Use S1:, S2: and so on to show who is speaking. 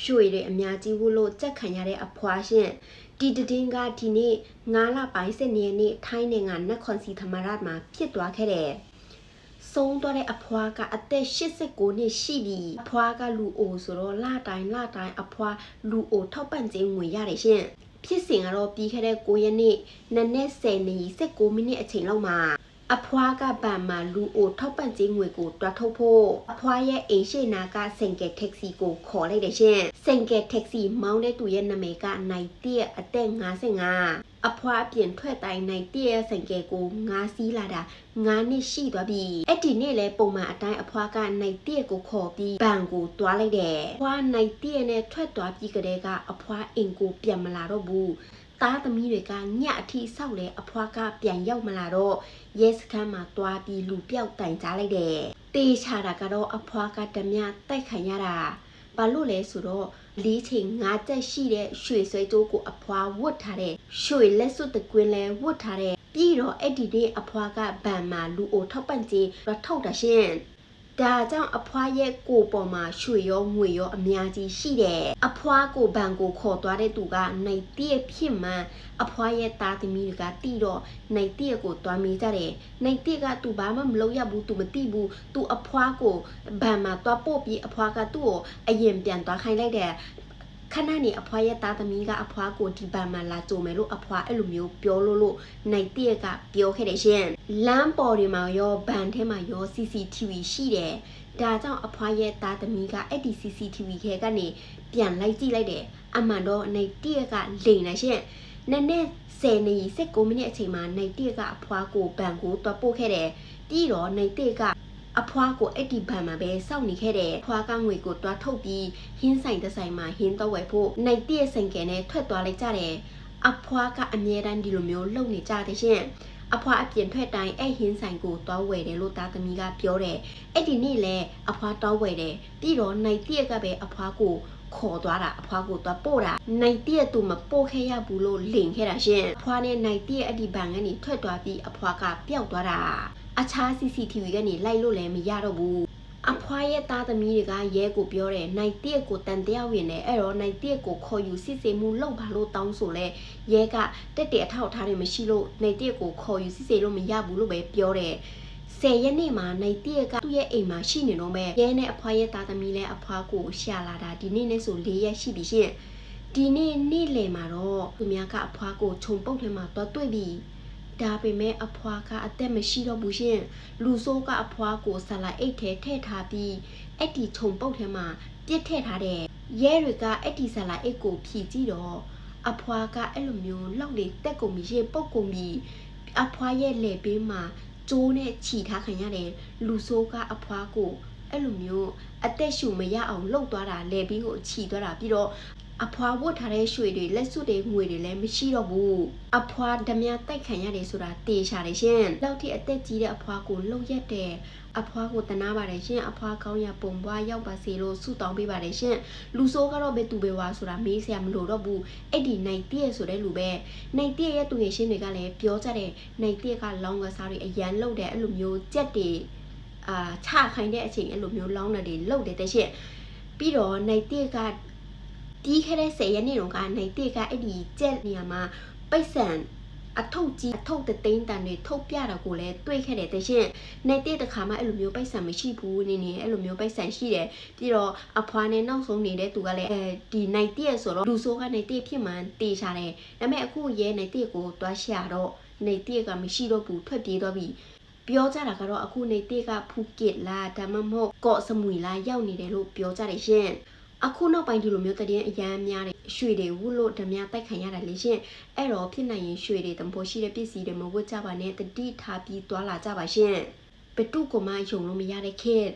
S1: ရွှေတွေအများကြီးဝတ်လို့ကြက်ခံရတဲ့အဖွာရှင်ဒီတည်င်းကဒီနေ့9လပိုင်း7ရက်နေ့ထိုင်းနိုင်ငံနခွန်စီသမာရတ်မှာဖြစ်သွားခဲ့တယ်ဆုံးသွားတဲ့အဖွားကအသက်89နှစ်ရှိပြီအဖွားကလူအိုဆိုတော့လတိုင်းလတိုင်းအဖွားလူအိုထောက်ပံ့ကြေးငွေရတယ်ရှင်ဖြစ်စဉ်ကတော့ပြီးခဲ့တဲ့9ရက်နေ့နနက်10:16မိနစ်အချိန်လောက်မှာ အဖွားကဗန်မှာလူအိုထောက်ပံ့ကြေးငွေကိုတွားထုတ်ဖို့အဖွားရဲ့အိမ်ရှိနာကစင်ကယ်တက္ကစီကိုခေါ်လိုက်တယ်ရှင်စင်ကယ်တက္ကစီမောင်းတဲ့သူရဲ့နာမည်ကနိုင်တည့်အသက်55အဖွားအပြင်ထွက်တိုင်းနိုင်တည့်ရဲ့စင်ကယ်ကိုငါးစီးလာတာ9နှစ်ရှိသွားပြီအဲ့ဒီနေ့လဲပုံမှန်အတိုင်းအဖွားကနိုင်တည့်ကိုခေါ်ပြီးဘန်ကိုတွားလိုက်တယ်အဖွားနိုင်တည့်နဲ့ထွက်သွားပြီးကလေးကအဖွားအိမ်ကိုပြန်မလာတော့ဘူး သားသမီးတွေကညအထိဆောက်လဲအဖွားကပြန်ရောက်မလာတော့ရဲစခန်းမှာတွားပြီးလူပြောက်တိုင်ကြားလိုက်တယ်။တေးချတာကတော့အဖွားကဓမြတိုက်ခံရတာ။ဘာလို့လဲဆိုတော့လေးချိန်၅ချက်ရှိတဲ့ရွှေဆွဲတိုးကိုအဖွားဝတ်ထားတဲ့ရွှေလက်စွပ်တကွင်းလဲဝတ်ထားတဲ့ပြီးတော့အဲ့ဒီနေ့အဖွားကဗန်မှာလူအိုထောက်ပံ့ကြေးရထုတ်တာရှင်။ ဒါကြောင့်အဖွားရဲ့ကိုယ်ပေါ်မှာရွှေရောငွေရောအများကြီးရှိတယ်အဖွားကိုဘန်ကိုခေါ်သွားတဲ့သူကနိုင်တည့်ဖြစ်မှန်အဖွားရဲ့သားသမီးတွေကတီးတော့နိုင်တည့်ကိုတွားမိကြတယ်နိုင်တည့်ကသူဘာမှမလုပ်ရဘူးသူမသိဘူးသူအဖွားကိုဘန်မှာတွားပို့ပြီးအဖွားကသူ့ကိုအရင်ပြန်တွားခိုင်းလိုက်တယ် ခဏနေအဖွားရဲ့သားသမီးကအဖွားကိုဒီဘန်မှာလာကြုံမယ်လို့အဖွားအဲ့လိုမျိုးပြောလို့လို့နိုင်တည့်ကပြောခဲ့တယ်ရှင်လမ်းပေါ်တွေမှာရောဘန်ထဲမှာရော CCTV ရှိတယ်ဒါကြောင့်အဖွားရဲ့သားသမီးကအဲ့ဒီ CCTV ခဲကနေပြန်လိုက်ကြည့်လိုက်တယ်အမှန်တော့နိုင်တည့်ကလိန်နေရှင်နည်းနည်း10နာရီ19မိနစ်အချိန်မှာနိုင်တည့်ကအဖွားကိုဘန်ကိုတွားပို့ခဲ့တယ်ပြီးတော့နိုင်တည့်က အဖွားကိုအဲ့ဒီဘန်မှာပဲစောင့်နေခဲ့တယ်။ဖွားကငွေကိုတွားထုတ်ပြီးဟင်းဆိုင်တစ်ဆိုင်မှာဟင်းတော့ဝယ်ဖို့နိုင်တည့်ဆိုင်ကနဲ့ထွက်သွားလိုက်ကြတယ်။အဖွားကအမြဲတမ်းဒီလိုမျိုးလုပ်နေကြတယ်ရှင်။အဖွားအပြင်ထွက်တိုင်းအဲ့ဟင်းဆိုင်ကိုတွားဝယ်တယ်လို့သားသမီးကပြောတယ်။အဲ့ဒီနေ့လဲအဖွားတောင်းဝယ်တယ်။ပြီးတော့နိုင်တည့်ကပဲအဖွားကို ခေါ်သွားတာအဖွားကိုသွားပို့တာနိုင်တည့်သူမပို့ခဲ့ရဘူးလို့လင်ခဲ့တာရှင်အဖွားနဲ့နိုင်တည့်အဒီဘန်ကနေထွက်သွားပြီးအဖွားကပျောက်သွားတာအခြား CCTV ကနေလိုက်လို့လည်းမရတော့ဘူးအဖွားရဲ့သားသမီးတွေကရဲကိုပြောတယ်နိုင်တည့်ကိုတန်တရားဝင်တယ်အဲ့တော့နိုင်တည့်ကိုခေါ်ယူစစ်ဆေးမှုလုပ်ပါလို့တောင်းဆိုလဲရဲကတက်တဲ့အထောက်အထားတွေမရှိလို့နိုင်တည့်ကိုခေါ်ယူစစ်ဆေးလို့မရဘူးလို့ပဲပြောတယ် ဆယ်ရက်နေ့မှာနိုင်တည့်ကသူ့ရဲ့အိမ်မှာရှိနေတော့မဲ့ရဲနဲ့အဖွားရဲ့သားသမီးလည်းအဖွားကိုရှာလာတာဒီနေ့နဲ့ဆို၄ရက်ရှိပြီရှင်ဒီနေ့နေ့လယ်မှာတော့သူများကအဖွားကိုခြုံပုတ်ထဲမှာတော့တွေ့ပြီဒါပေမဲ့အဖွားကအသက်မရှိတော့ဘူးရှင်လူဆိုးကအဖွားကိုဆလာအိတ်ထဲထည့်ထားပြီးအဲ့ဒီခြုံပုတ်ထဲမှာပြစ်ထည့်ထားတဲ့ရဲတွေကအဲ့ဒီဆလာအိတ်ကိုဖြီကြည့်တော့အဖွားကအဲ့လိုမျိုးလောက်လေတက်ကုန်ပြီးရေပုတ်ကုန်ပြီးအဖွားရဲ့လေဘေးမှာ ကျိုးနဲ့ခြီထားခံရတယ်လူဆိုးကအဖွားကိုအဲ့လိုမျိုးအသက်ရှူမရအောင်လှုပ်သွားတာလေပြီးကိုခြီသွားတာပြီးတော့ အဖွာဝတ်ထားတဲ့ရွှေတွေလက်စွပ်တွေငွေတွေလည်းမရှိတော့ဘူးအဖွာဓမြတိုက်ခံရတယ်ဆိုတာတေချာတယ်ရှင်လောက်ထိအသက်ကြီးတဲ့အဖွာကိုလှုပ်ရက်တယ်အဖွားကိုတနာပါတယ်ရှင်အဖွားကောင်းရပုံပွားရောက်ပါစေလို့ဆုတောင်းပေးပါတယ်ရှင်လူဆိုးကတော့ဘယ်သူပဲဝါဆိုတာမေးစရာမလိုတော့ဘူးအဲ့ဒီနိုင်တည့်ဆိုတဲ့လူပဲနိုင်တည့်ရဲ့သူငယ်ချင်းတွေကလည်းပြောကြတယ်နိုင်တည့်ကလောင်းကစားတွေအရန်လှုပ်တယ်အဲ့လိုမျိုးကြက်တွေအာချခိုင်းတဲ့အချိန်အဲ့လိုမျိုးလောင်းတယ်လှုပ်တယ်တဲ့ရှင်ပြီးတော့နိုင်တည့်က ပြီးခဲ့တဲ့10ရက်နေ့တုန်းကနိုင်တည့်ကအဲ့ဒီကြက်နေရာမှာပိတ်ဆန်အထုပ်ကြီးအထုပ်တသိန်းတန်တွေထုတ်ပြတာကိုလည်းတွေ့ခဲ့တယ်တရှင်နိုင်တဲ့တခါမှအဲ့လိုမျိုးပိုက်ဆံမရှိဘူးနေနေအဲ့လိုမျိုးပိုက်ဆံရှိတယ်ပြီးတော့အဖွာနဲ့နောက်ဆုံးနေတဲ့သူကလည်းအဲဒီနိုင်တဲ့ဆိုတော့လူဆိုးကနိုင်တဲ့ဖြစ်မှန်တေးချတယ်ဒါပေမဲ့အခုရဲနိုင်တဲ့ကိုတွားရှာတော့နိုင်တဲ့ကမရှိတော့ဘူးထွက်ပြေးတော့ပြီပြောကြတာကတော့အခုနေတဲ့ကဖူကစ်လားဒါမှမဟုတ်ကော့စမွေလားရောက်နေတယ်လို့ပြောကြတယ်ရှင် အခုနောက်ပိုင်းဒီလိုမျိုးတည်င်းအရန်များတယ်ရွှေတွေဝုလို့ဓမြတိုက်ခံရတာလေရှင်အဲ့တော့ဖြစ်နိုင်ရင်ရွှေတွေတံပိုးရှိတဲ့ပစ္စည်းတွေမဝတ်ကြပါနဲ့တတိထားပြီးသွားလာကြပါရှင်ဘတုကမှယုံလို့မရတဲ့ခေတ်